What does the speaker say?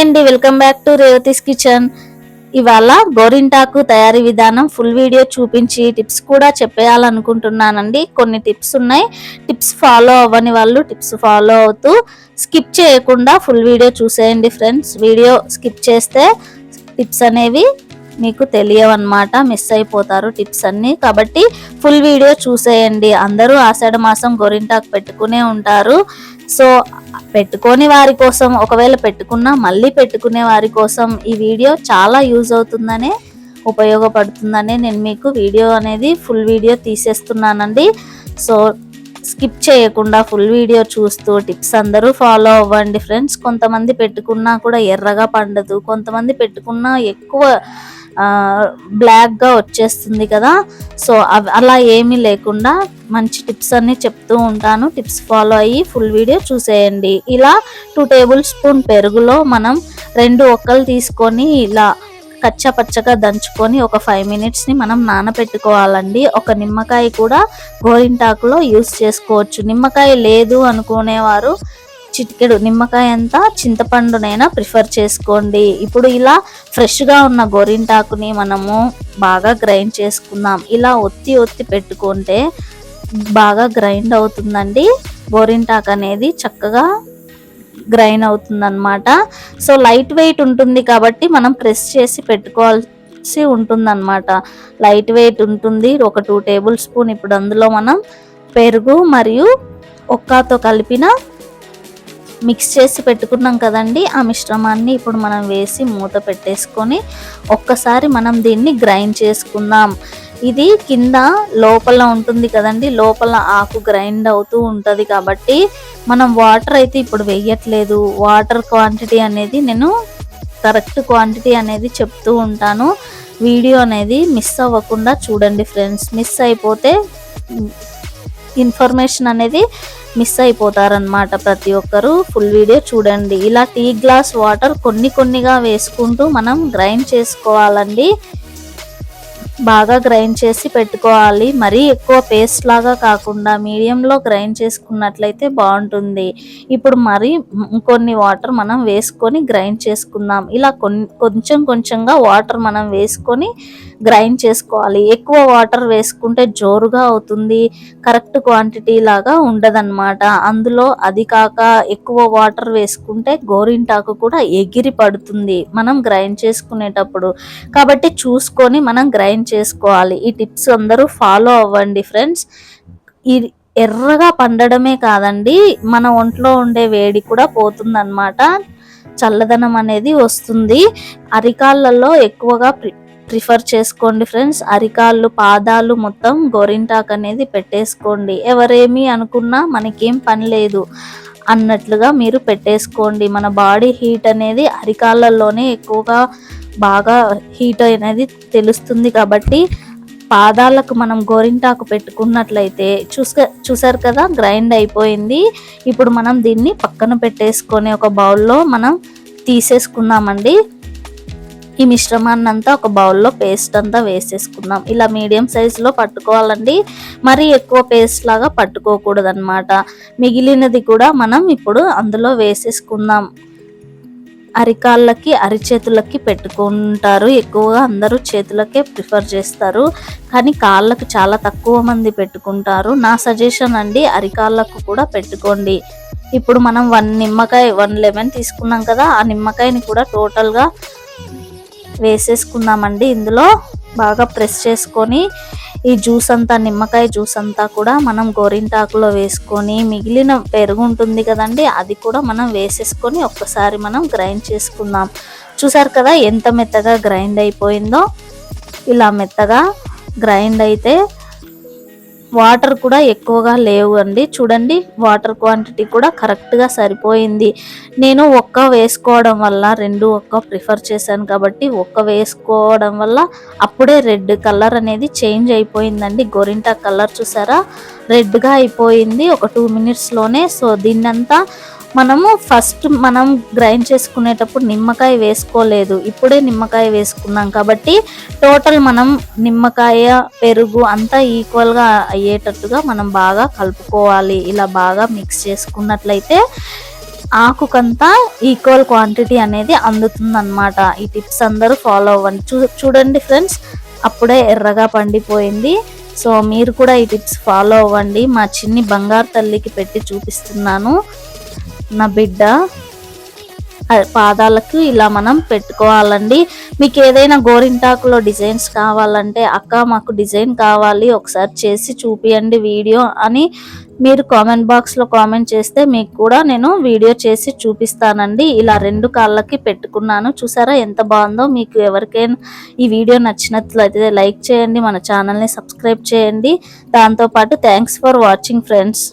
అండి welcome back to Revathi's kitchen. ఇవాళ గోరింటాకు తయారీ విధానం ఫుల్ వీడియో చూపించి టిప్స్ కూడా చెప్పేయాలనుకుంటున్నానండి. కొన్ని టిప్స్ ఉన్నాయి. టిప్స్ ఫాలో అవ్వని వాళ్ళు టిప్స్ ఫాలో అవుతూ స్కిప్ చేయకుండా ఫుల్ వీడియో చూసేయండి ఫ్రెండ్స్. వీడియో స్కిప్ చేస్తే టిప్స్ అనేవి మీకు తెలియవన్నమాట మిస్ అయిపోతారు టిప్స్ అన్ని. కాబట్టి ఫుల్ వీడియో చూసేయండి. అందరూ ఆషాఢ మాసం గోరింటాకు పెట్టుకునే ఉంటారు. సో పెట్టుకోని వారి కోసం ఒకవేళ పెట్టుకున్నా మళ్ళీ పెట్టుకునే వారి కోసం ఈ వీడియో చాలా యూజ్ అవుతుందనే ఉపయోగపడుతుందనే నేను మీకు వీడియో అనేది ఫుల్ వీడియో తీసేస్తున్నానండి. సో స్కిప్ చేయకుండా ఫుల్ వీడియో చూస్తూ టిప్స్ అందరూ ఫాలో అవ్వండి ఫ్రెండ్స్. కొంతమంది పెట్టుకున్నా కూడా ఎర్రగా పండదు. కొంతమంది పెట్టుకున్నా ఎక్కువ బ్లాక్గా వచ్చేస్తుంది కదా. సో అలా ఏమీ లేకుండా మంచి టిప్స్ అన్ని చెప్తూ ఉంటాను. టిప్స్ ఫాలో అయ్యి ఫుల్ వీడియో చూసేయండి. ఇలా టూ టేబుల్ స్పూన్ పెరుగులో మనం రెండు ఒక్కలు తీసుకొని ఇలా కచ్చా పచ్చగా దంచుకొని ఒక ఫైవ్ మినిట్స్ని మనం నానబెట్టుకోవాలండి ఒక నిమ్మకాయ కూడా గోరింటాకులో యూస్ చేసుకోవచ్చు. నిమ్మకాయ లేదు అనుకునేవారు చిటికెడు నిమ్మకాయ అంతా చింతపండునైనా ప్రిఫర్ చేసుకోండి. ఇప్పుడు ఇలా ఫ్రెష్గా ఉన్న గోరింటాకుని మనము బాగా గ్రైండ్ చేసుకుందాం. ఇలా ఒత్తి ఒత్తి పెట్టుకుంటే బాగా గ్రైండ్ అవుతుందండి. గోరింటాకు అనేది చక్కగా గ్రైండ్ అవుతుందన్నమాట. సో లైట్ వెయిట్ ఉంటుంది కాబట్టి మనం ప్రెస్ చేసి పెట్టుకోవాల్సి ఉంటుందన్నమాట. లైట్ వెయిట్ ఉంటుంది. ఒక టూ టేబుల్ స్పూన్ ఇప్పుడు అందులో మనం పెరుగు మరియు ఒక్కతో కలిపిన మిక్స్ చేసి పెట్టుకున్నాం కదండి. ఆ మిశ్రమాన్ని ఇప్పుడు మనం వేసి మూత పెట్టేసుకొని ఒక్కసారి మనం దీన్ని గ్రైండ్ చేసుకుందాం. ఇది కింద లోపల ఉంటుంది కదండి లోపల ఆకు గ్రైండ్ అవుతూ ఉంటుంది కాబట్టి మనం వాటర్ అయితే ఇప్పుడు వేయట్లేదు. వాటర్ క్వాంటిటీ అనేది నేను కరెక్ట్ క్వాంటిటీ అనేది చెప్తూ ఉంటాను. వీడియో అనేది మిస్ అవ్వకుండా చూడండి ఫ్రెండ్స్. మిస్ అయిపోతే ఇన్ఫర్మేషన్ అనేది మిస్ అయిపోతారనమాట ప్రతి ఒక్కరు. ఫుల్ వీడియో చూడండి. ఇలా టీ గ్లాస్ వాటర్ కొన్ని కొన్నిగా వేసుకుంటూ మనం గ్రైండ్ చేసుకోవాలండి. బాగా గ్రైండ్ చేసి పెట్టుకోవాలి. మరీ ఎక్కువ పేస్ట్ లాగా కాకుండా మీడియంలో గ్రైండ్ చేసుకున్నట్లయితే బాగుంటుంది. ఇప్పుడు మరి కొన్ని వాటర్ మనం వేసుకొని గ్రైండ్ చేసుకుందాం. ఇలా కొంచెం కొంచెంగా వాటర్ మనం వేసుకొని గ్రైండ్ చేసుకోవాలి. ఎక్కువ వాటర్ వేసుకుంటే జోరుగా అవుతుంది. కరెక్ట్ క్వాంటిటీ లాగా ఉండదన్నమాట. అందులో అది కాక ఎక్కువ వాటర్ వేసుకుంటే గోరింటాకు కూడా ఎగిరి పడుతుంది. మనం గ్రైండ్ చేసుకునేటప్పుడు. కాబట్టి చూసుకొని మనం గ్రైండ్ చేసుకోవాలి. ఈ టిప్స్ అందరూ ఫాలో అవ్వండి ఫ్రెండ్స్. ఈ ఎర్రగా పండడమే కాదండి మన ఒంట్లో ఉండే వేడి కూడా పోతుందన్నమాట. చల్లదనం అనేది వస్తుంది. అరికాళ్ళలో ఎక్కువగా ప్రిఫర్ చేసుకోండి ఫ్రెండ్స్. అరికాళ్ళు పాదాలు మొత్తం గోరింటాక్ అనేది పెట్టేసుకోండి. ఎవరేమి అనుకున్నా మనకేం పని లేదు అన్నట్లుగా మీరు పెట్టేసుకోండి. మన బాడీ హీట్ అనేది అరికాళ్ళల్లోనే ఎక్కువగా బాగా హీట్ అనేది తెలుస్తుంది కాబట్టి పాదాలకు మనం గోరింటాకు పెట్టుకున్నట్లయితే చూస చూసారు కదా గ్రైండ్ అయిపోయింది. ఇప్పుడు మనం దీన్ని పక్కన పెట్టేసుకొని ఒక బౌల్లో మనం తీసేసుకున్నామండి ఈ మిశ్రమాన్ని అంతా ఒక బౌల్లో పేస్ట్ అంతా వేసేసుకుందాం. ఇలా మీడియం సైజులో పట్టుకోవాలండి. మరీ ఎక్కువ పేస్ట్ లాగా పట్టుకోకూడదు అనమాట మిగిలినది కూడా మనం ఇప్పుడు అందులో వేసేసుకుందాం. అరికాళ్ళకి అరిచేతులకి పెట్టుకుంటారు. ఎక్కువగా అందరూ చేతులకే ప్రిఫర్ చేస్తారు. కానీ కాళ్ళకు చాలా తక్కువ మంది పెట్టుకుంటారు. నా సజెషన్ అండి అరికాళ్ళకు కూడా పెట్టుకోండి. ఇప్పుడు మనం వన్ నిమ్మకాయ వన్ లెమన్ తీసుకున్నాం కదా ఆ నిమ్మకాయని కూడా టోటల్గా వేసేసుకుందామండి. ఇందులో బాగా ప్రెస్ చేసుకొని ఈ జ్యూస్ అంతా నిమ్మకాయ జ్యూస్ అంతా కూడా మనం గోరింటాకులో వేసుకొని మిగిలిన పెరుగు ఉంటుంది కదండి అది కూడా మనం వేసేసుకొని ఒక్కసారి మనం గ్రైండ్ చేసుకుందాం. చూసారు కదా ఎంత మెత్తగా గ్రైండ్ అయిపోయిందో? ఇలా మెత్తగా గ్రైండ్ అయితే వాటర్ కూడా ఎక్కువగా లేవు అండి చూడండి వాటర్ క్వాంటిటీ కూడా కరెక్ట్గా సరిపోయింది. నేను ఒక్క వేసుకోవడం వల్ల రెండు ఒక్క ప్రిఫర్ చేశాను కాబట్టి ఒక్క వేసుకోవడం వల్ల అప్పుడే రెడ్ కలర్ అనేది చేంజ్ అయిపోయిందండి. గోరింటా కలర్ చూసారా? రెడ్గా అయిపోయింది ఒక టూ మినిట్స్లోనే. సో దీన్నంతా మనము ఫస్ట్ మనం గ్రైండ్ చేసుకునేటప్పుడు నిమ్మకాయ వేసుకోలేదు. ఇప్పుడే నిమ్మకాయ వేసుకున్నాం కాబట్టి టోటల్ మనం నిమ్మకాయ పెరుగు అంతా ఈక్వల్గా అయ్యేటట్టుగా మనం బాగా కలుపుకోవాలి. ఇలా బాగా మిక్స్ చేసుకున్నట్లయితే ఆకుకంతా ఈక్వల్ క్వాంటిటీ అనేది అందుతుందన్నమాట. ఈ టిప్స్ అందరూ ఫాలో అవ్వండి. చూ చూడండి ఫ్రెండ్స్ అప్పుడే ఎర్రగా పండిపోయింది. సో మీరు కూడా ఈ టిప్స్ ఫాలో అవ్వండి. మా చిన్ని బంగారు తల్లికి పెట్టి చూపిస్తున్నాను. నా బిడ్డ. పాదాలకు ఇలా మనం పెట్టుకోవాలండి. మీకు ఏదైనా గోరింటాకులో డిజైన్స్ కావాలంటే అక్క మాకు డిజైన్ కావాలి ఒకసారి చేసి చూపియండి వీడియో అని మీరు కామెంట్ బాక్స్లో కామెంట్ చేస్తే మీకు కూడా నేను వీడియో చేసి చూపిస్తానండి. ఇలా రెండు కాళ్ళకి పెట్టుకున్నాను. చూసారా ఎంత బాగుందో? మీకు ఎవరికైనా ఈ వీడియో నచ్చినట్లయితే లైక్ చేయండి మన ఛానల్ని సబ్స్క్రైబ్ చేయండి. దాంతోపాటు థ్యాంక్స్ ఫర్ వాచింగ్ ఫ్రెండ్స్.